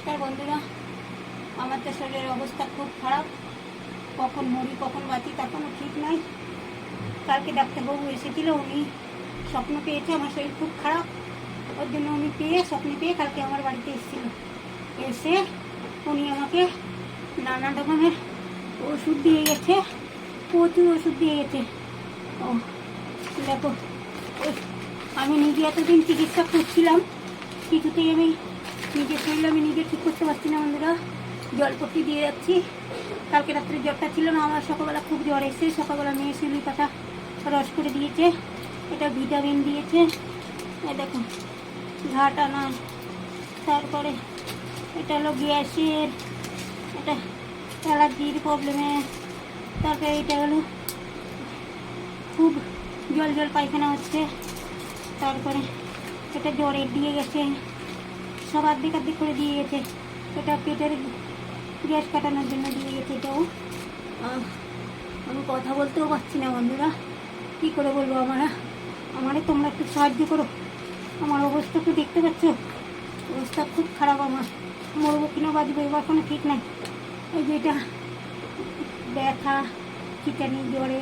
নমস্কার বন্ধুরা। আমার তো শরীরের অবস্থা খুব খারাপ। কখন মরি, কখন বাঁচি তার কোনো ঠিক নাই। কালকে ডাক্তারবাবু এসেছিল, উনি স্বপ্ন পেয়েছে, আমার শরীর খুব খারাপ। ওর জন্য উনি পেয়ে, স্বপ্নে পেয়ে কালকে আমার বাড়িতে এসেছিল। এসে উনি আমাকে নানা রকমের ওষুধ দিয়ে গেছে, প্রচুর ওষুধ দিয়ে গেছে। ও দেখো আমি নিজে এতদিন চিকিৎসা করছিলাম, কিছুতেই আমি নিজের শরীর আমি নিজে ঠিক করতে পারছি না বন্ধুরা। জলপট্টি দিয়ে যাচ্ছি। কালকে রাত্রে জ্বরটা ছিল না, আমার সকালবেলা খুব জ্বর এসে সকালবেলা মেয়ে শিউলি পাতা রস করে দিয়েছে। এটা ভিটামিন দিয়েছে। এ দেখো ঘাটা নয় তারপরে এটা হলো গ্যাসের, এটা অ্যালার্জির প্রবলেমে তারপরে এটা হলো খুব জল জল পায়খানা হচ্ছে। তারপরে এটা জ্বরের দিয়ে গেছে। সব আর্ধেক আর্ধেক করে দিয়ে গেছে। এটা পেটের গ্যাস কাটানোর জন্য দিয়ে গেছে এটাও আমি কথা বলতেও পারছি না বন্ধুরা। কী করে বলব আমারা? আমারে তোমরা একটু সাহায্য করো। আমার অবস্থা তো দেখতে পাচ্ছ। অবস্থা খুব খারাপ আমার। মরবো কিনা বাঁচবো এবার কোনো ঠিক নাই। এই যে এটা ব্যথা, চিটানি, জ্বরে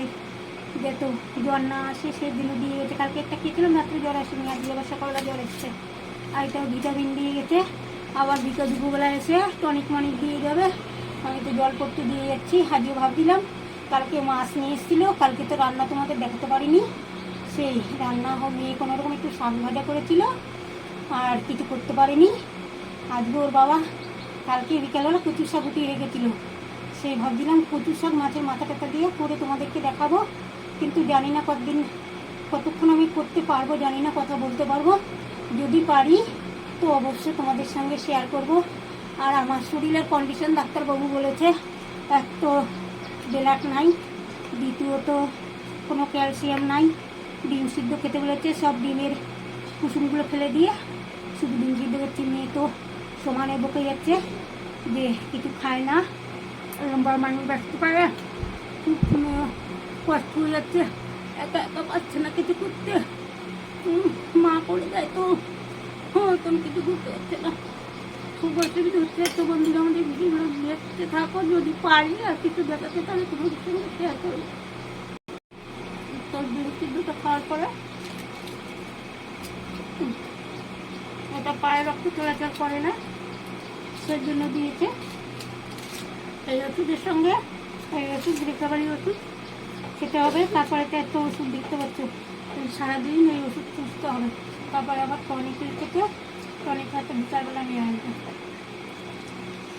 যেত জ্বর না আসে সেদিনও দিয়ে গেছে। কালকে একটা খেয়েছিলাম, রাত্রে জ্বর আসেনি। আজকে আবার সকালবেলা জ্বর এসছে। আর এটাও ভিটামিন দিয়ে গেছে। আবার বিকেল দুপুরবেলা এসে টনিক মনিক দিয়ে যাবে আমি তো জল করতে দিয়ে যাচ্ছি আজকে ভাবছিলাম। কালকে মাছ নিয়ে এসেছিল, কালকে তো রান্না তোমাদের দেখাতে পারিনি। সেই রান্না মেয়ে কোনো রকম একটু শাক ভাজা করেছিল, আর কিছু করতে পারিনি। আজকে ওর বাবা কালকে বিকেলবেলা কচু শাক উঠিয়ে রেখেছিল। সেই ভাবছিলাম কচু শাক মাছের মাথা টাথা দিয়ে করে তোমাদেরকে দেখাবো। কিন্তু জানি না কতদিন, কতক্ষণ আমি করতে পারব, জানি না কথা বলতে পারব। যদি পারি, তো অবশ্যই তোমাদের সঙ্গে শেয়ার করব। আর আমার শরীরের কন্ডিশন ডাক্তারবাবু বলেছে, এক তো ব্লাড নাই, দ্বিতীয়ত কোনো ক্যালসিয়াম নাই, ডিম সিদ্ধ খেতে বলেছে, সব ডিমের কুসুমগুলো ফেলে দিয়ে, শুধু ডিম সিদ্ধ করছে, মেয়ে তো সমানে বকে যাচ্ছে, যে কিছু খায় না, লম্বা মানুষ ব্যস্ত পারে, খুব কষ্ট হয়ে যাচ্ছে, একা একা পাচ্ছে না কিছু করতে। মা করে দেয় তো। কিছু পারছে না পায়ে রক্ত করে না সেই জন্য দিয়েছে। এই ওষুধের সঙ্গে, এই ওষুধ রিকভারি ওষুধ খেতে হবে। তারপরে তো ওষুধ দেখতে পাচ্ছ। সারাদিন এই ওষুধ খুঁজতে হবে। তারপরে আবার টনিকের থেকে টনিক হয়তো বিকালবেলা নিয়ে আসবে।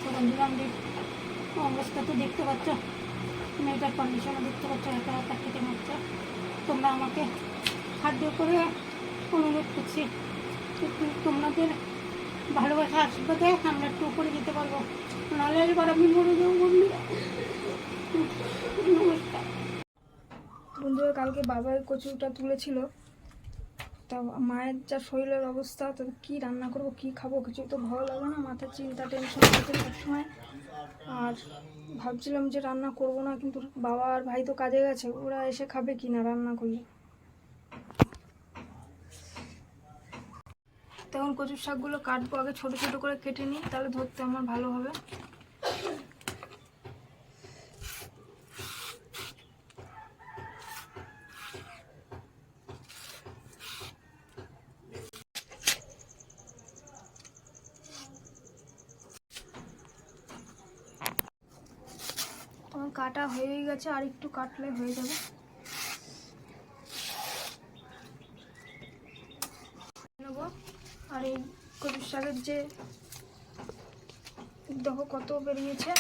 তো বন্ধুরা আমাদের অবস্থা তো দেখতে পাচ্ছ। মেয়েটার কন্ডিশনও দেখতে পাচ্ছ, একা একা খেতে মারছে তোমরা আমাকে খাদ্য করে অনুরোধ করছি। তোমাদের ভালোবাসা আশীর্বাদে আমরা একটু উপরে যেতে পারব। নাহলে এবার আমি মরে যাব বন্ধুরা। নমস্কার। বন্ধুরা, কালকে বাবা কচুটা তুলেছিল। তা মায়ের যা শরীরের অবস্থা, তো কি রান্না করব, কি খাব কিছু তো ভালো লাগে না, মাথার চিন্তা টেনশন থাকে সবসময়। আর ভাবছিলাম যে রান্না করব না, কিন্তু বাবা আর ভাই তো কাজে গেছে, ওরা এসে খাবে কি না রান্না করলে। তখন কচুর শাকগুলো কাটবো, আগে ছোট ছোট করে কেটে নিই, তাহলে ধরতে আমার ভালো হবে। কাটা হয়ে গেছে, আর একটু কাটলে হয়ে যাবে। আর এই কচুর শাকের যে দেখো কত বেরিয়েছে,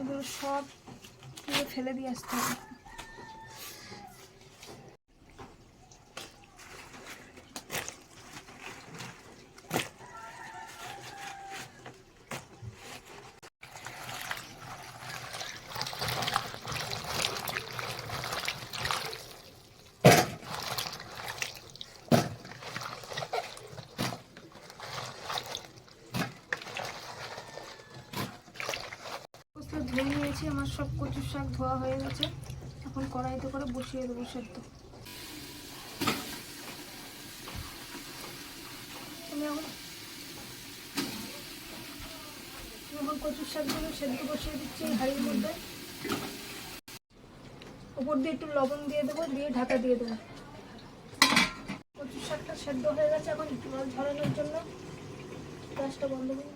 এগুলো সব ফেলে দিয়ে আসতে হবে। নিয়েছি আমার সব কচুর শাক ধোয়া হয়ে গেছে। এখন কড়াইতে করে বসিয়ে দেবো সেদ্ধ। আমি এখন এখন কচুর শাকগুলো সেদ্ধ বসিয়ে দিচ্ছি হাঁড়ির মধ্যে। উপর দিয়ে একটু লবণ দিয়ে দেবো, দিয়ে ঢাকা দিয়ে দেবো। কচুর শাকটা সেদ্ধ হয়ে গেছে, এখন জল ঝরানোর জন্য গ্যাসটা বন্ধ করুন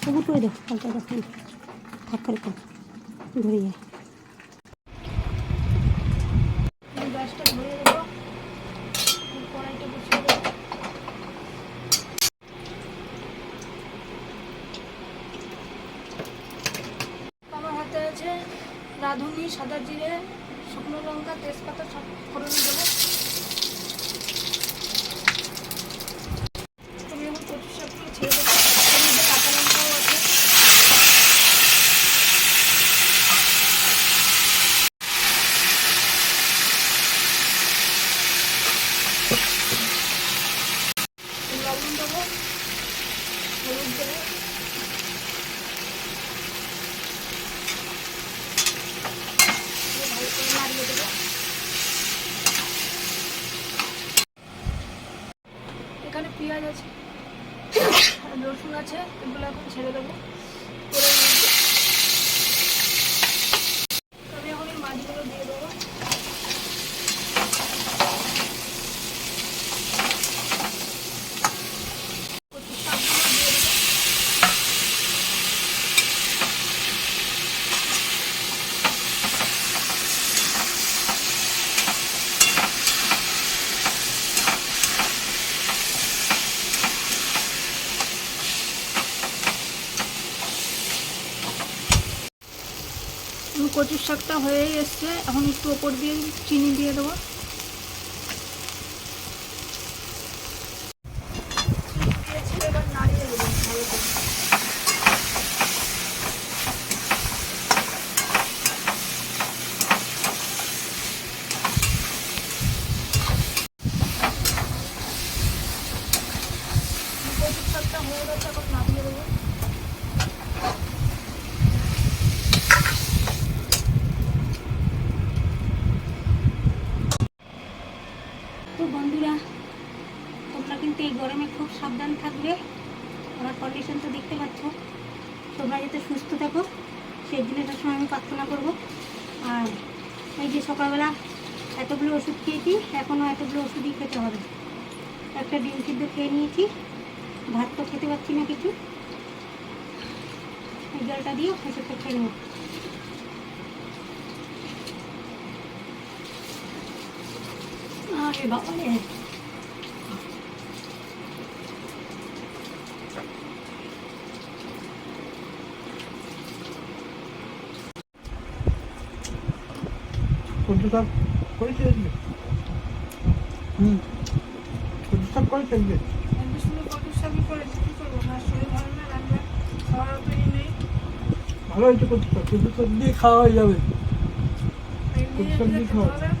তবু দেখ পাল্টা দেখুন থাক করে কর ধরে যায় রাঁধুনি, সাদা জিরে, শুকনো লঙ্কা, তেজপাতা সব ফোড়ন দেবো আমি এখন কচু শাকগুলো ছেড়ে দেবো এর মধ্যে কাঁচা লঙ্কাও আছে লবণ দেবো হলুদ দেবো দিয়ে এখানে পেঁয়াজ আছে রসুন আছে এগুলো এখন ছেড়ে দেবো করে নিয়ে আমি এখন এই মাছগুলো দিয়ে দেবো কচুর শাকগুলো দিয়ে দেবো আমার কচুর শাকটা হয়েই এসছে। এখন একটু ওপর দিয়ে চিনি দিয়ে দেবো চিনি দিয়েছি, এবার নাড়িয়ে দেবো ভালো করে। কচুর শাকটা হয়ে গেছে এখন নাড়িয়ে দেবো তো বন্ধুরা তোমরা কিন্তু এই গরমে খুব সাবধান থাকবে আমার কন্ডিশন তো দেখতে পাচ্ছ তোমরা যাতে সুস্থ থাকো সেই দিনটার সময় আমি প্রার্থনা করব। আর এই যে সকালবেলা এতগুলো ওষুধ খেয়েছি, এখনও এতগুলো ওষুধই খেতে হবে। একটা ডিম সিদ্ধ খেয়ে নিয়েছি, ভাত তো খেতে পাচ্ছি না কিছু। এই জলটা দিয়ে ওষুধটা খেয়ে নেব। আরে বাবা রে কচু শাক করেছে আজকে হুম কচু শাক করেছে আজকে একটু শুনে কচুর শাকই করেছি কী করব না। শরীর ভালো হয়েছে শাক কচু দিয়ে খাওয়া হয়ে যাবে। এমনি দিয়ে খেতে